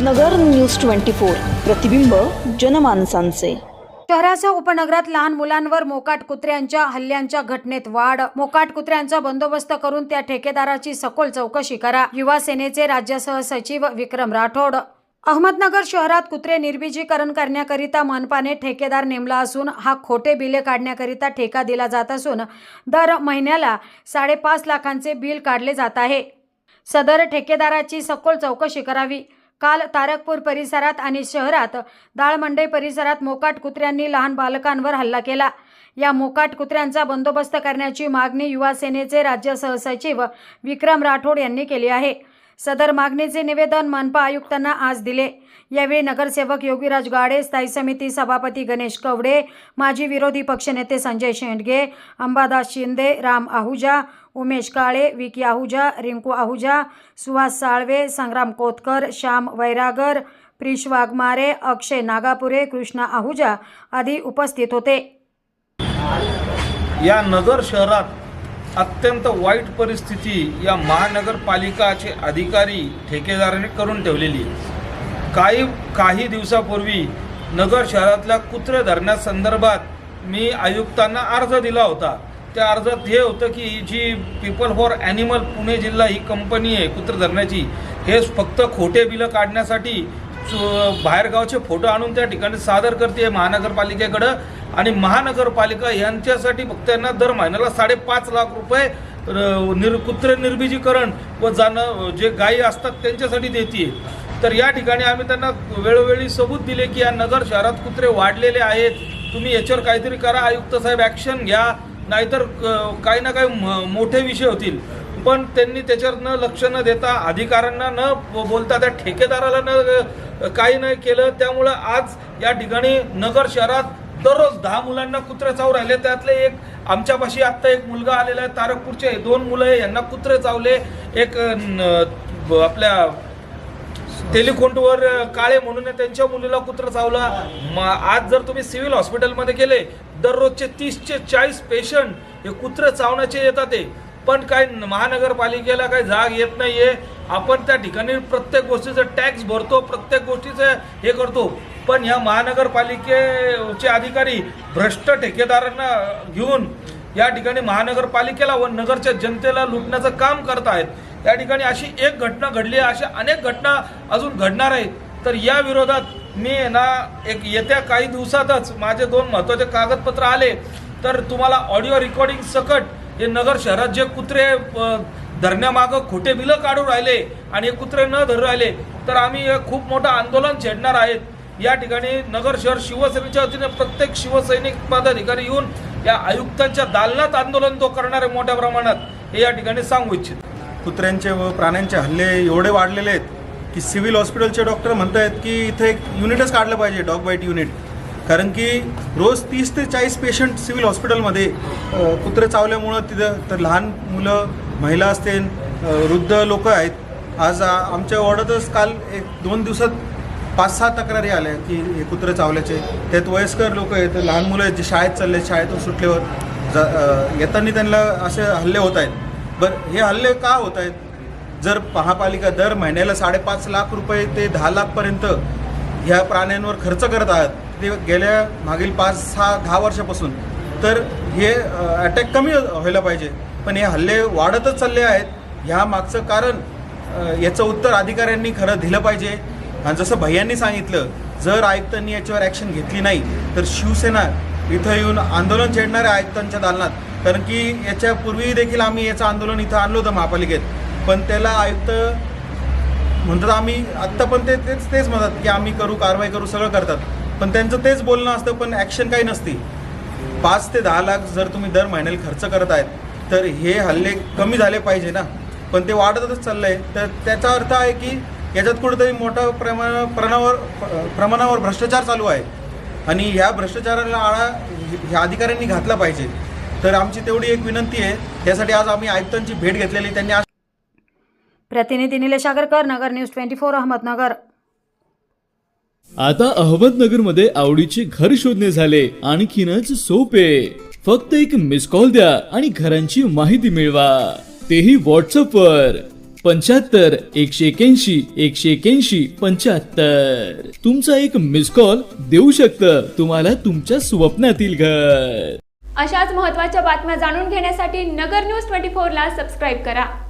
नगर news twenty four. प्रतिबिंब जनमानसांचे. शहराच्या उपनगरात लहान मुलांवर मोकाट कुत्र्यांच्या हल्ल्यांच्या घटनेत वाढ. मोकाट कुत्र्यांचा बंदोबस्त करून त्या ठेकेदाराची सखोल चौकशी करा. युवा सेनेचे राज्यसह सचिव विक्रम राठोड. अहमदनगर शहरात कुत्रे निर्बीजीकरण करण्याकरिता मनपाने ठेकेदार नेमला असून हा खोटे बिले काढण्याकरिता ठेका दिला जात असून दर महिन्याला साडेपाच लाखांचे बिल काढले जात आहे. सदर ठेकेदाराची सखोल चौकशी करावी. काल तारकपूर परिसरात आणि शहरात दाळमंडई परिसरात मोकाट कुत्र्यांनी लहान बालकांवर हल्ला केला. या मोकाट कुत्र्यांचा बंदोबस्त करण्याची मागणी युवा सेनेचे राज्य सहसचिव विक्रम राठोड यांनी केली आहे. सदर मागणीचे निवेदन मनपा आयुक्तांना आज दिले. यावेळी नगरसेवक योगीराज गाडे स्थायी समिती सभापती गणेश कवडे माजी विरोधी पक्षनेते संजय शेंडगे अंबादास शिंदे राम आहुजा उमेश काळे विकी आहुजा रिंकू आहुजा सुहास साळवे संग्राम कोतकर श्याम वैरागर प्रिश वाघमारे अक्षय नागापुरे कृष्णा आहुजा आदी उपस्थित होते. या नगर शहरात अत्यंत वाईट परिस्थिती या महानगरपालिकाचे अधिकारी ठेकेदाराने करून ठेवलेली काही काही दिवसापूर्वी नगर शहरातल्या कुत्रे धरण्यासंदर्भात मी आयुक्तांना अर्ज दिला होता. त्या अर्जात हे होतं की जी पीपल फॉर ॲनिमल पुणे जिल्हा ही कंपनी आहे कुत्रे धरण्याची हे फक्त खोटे बिलं काढण्यासाठी बाहेरगावचे फोटो आणून त्या ठिकाणी सादर करते महानगरपालिकेकडं. आणि महानगरपालिका यांच्यासाठी फक्त यांना दर महिन्याला साडेपाच लाख रुपये र- निर कुत्रे निर्बीजीकरण व जाणं जे गायी असतात त्यांच्यासाठी देते. तर या ठिकाणी आम्ही त्यांना वेळोवेळी सबूत दिले की या नगर शहरात कुत्रे वाढलेले आहेत. तुम्ही याच्यावर काहीतरी करा. आयुक्त साहेब ॲक्शन घ्या. नाहीतर काही ना काही म- मोठे विषय होतील. पण त्यांनी त्याच्यावर न लक्ष न देता अधिकाऱ्यांना न ब- बोलता त्या ठेकेदाराला न काही नाही केलं. त्यामुळं आज या ठिकाणी नगर शहरात दररोज दहा मुलांना कुत्रे चावू राहिले. त्यातले एक आमच्यापाशी आत्ता एक मुलगा आलेला आहे तारकपूरचे दोन मुलं आहे यांना कुत्रे चावले. एक आपल्या तेलिकोंटवर काळे म्हणून त्यांच्या मुलीला कुत्र चावला. म आज जर तुम्ही सिव्हिल हॉस्पिटलमध्ये गेले दररोजचे तीसचे चाळीस पेशंट हे कुत्रे चावण्याचे येतात ते पण काय महानगरपालिकेला काही जाग येत नाही आहे आपण त्या ठिकाणी प्रत्येक गोष्टीचं टॅक्स भरतो प्रत्येक गोष्टीचं हे करतो. पण ह्या महानगरपालिकेचे अधिकारी भ्रष्ट ठेकेदारांना घेऊन या ठिकाणी महानगरपालिकेला व नगरच्या जनतेला लुटण्याचं काम करत आहेत त्या ठिकाणी अशी एक घटना घडली आहे अशा अनेक घटना अजून घडणार आहेत. तर या विरोधात मी ना एक येत्या काही दिवसातच माझे दोन महत्त्वाचे कागदपत्र आले. तर तुम्हाला ऑडिओ रेकॉर्डिंग सकट हे नगर शहरात जे कुत्रे धरण्यामागं खोटे बिलं काढून राहिले आणि हे कुत्रे न धरू राहिले तर आम्ही हे खूप मोठं आंदोलन छेडणार आहेत. या ठिकाणी नगर शहर शिवसेनेच्या वतीने प्रत्येक शिवसैनिक पदाधिकारी येऊन या आयुक्तांच्या दालनात आंदोलन तो करणार आहे मोठ्या प्रमाणात. हे या ठिकाणी सांगू इच्छित. कुत्र्यांचे व प्राण्यांचे हल्ले एवढे वाढलेले आहेत की सिव्हिल हॉस्पिटलचे डॉक्टर म्हणत आहेत की इथे एक युनिटच काढलं पाहिजे डॉग बाईट युनिट. कारण की रोज तीस ते चाळीस पेशंट सिव्हिल हॉस्पिटलमध्ये कुत्रे चावल्यामुळं तिथं तर लहान मुलं महिला असतील वृद्ध लोक आहेत. आज आमच्या वॉर्डातच काल एक दोन दिवसात पाच सहा तक्रारी आल्या की हे कुत्रे चावल्याचे. त्यात वयस्कर लोक आहेत लहान मुलं आहेत जे शाळेत चालले शाळेतून सुटल्यावर ज येताना त्यांना असे हल्ले होत आहेत. बरं हे हल्ले का होत आहेत? जर महापालिका दर महिन्याला साडेपाच लाख रुपये ते दहा लाखपर्यंत ह्या प्राण्यांवर खर्च करत आहात ते गेल्या मागील पाच सहा दहा वर्षापासून. तर हे अटॅक कमी व्हायला पाहिजे. पण हे हल्ले वाढतच चालले आहेत. ह्या मागचं कारण याचं उत्तर अधिकाऱ्यांनी खरं दिलं पाहिजे. आणि जसं भैयांनी सांगितलं जर आयुक्तांनी याच्यावर ॲक्शन घेतली नाही तर शिवसेना इथं येऊन आंदोलन छेडणार आहे आयुक्तांच्या दालनात. कारण की याच्यापूर्वी देखील आम्ही याचं आंदोलन इथं आणलं होतं महापालिकेत. पण त्याला आयुक्त म्हणतात आम्ही आत्ता पण ते तेच तेच म्हणतात की आम्ही करू कारवाई करू सगळं करतात. पण त्यांचं तेच बोलणं असतं पण ॲक्शन काही नसती. पाच ते दहा लाख जर तुम्ही दर महिन्याला खर्च करत आहेत तर हे हल्ले कमी झाले पाहिजे ना. पण ते वाढतच चाललं आहे तर त्याचा अर्थ आहे की याच्यात कुठेतरी मोठ्या प्रमाण प्रमाणावर प्रमाणावर भ्रष्टाचार चालू आहे. आणि ह्या भ्रष्टाचाराला आळा ह्या अधिकाऱ्यांनी घातला पाहिजे. तर आमची तेवढी एक विनंती आहे. त्यासाठी आज आम्ही आयुक्तांची भेट घेतलेली त्यांनी आज प्रतिनिधी Nilesh Agarkar Nagar news twenty four Ahmednagar. आता अहमदनगरमध्ये आवडीचे घर शोधणे झाले. आणखीनच सोपे. फक्त एक मिस कॉल द्या आणि घरांची माहिती मिळवा. तेही व्हॉट्सअप वर. पंच्याहत्तर एकशे एक्याऐंशी एकशे एक्याऐंशी पंच्याहत्तर. तुमचा एक मिस कॉल देऊ शकतं. तुम्हाला तुमच्या स्वप्नातील घर. अशाच महत्त्वाच्या बातम्या जाणून घेण्यासाठी नगर न्यूज ट्वेंटी फोरला सबस्क्राईब करा.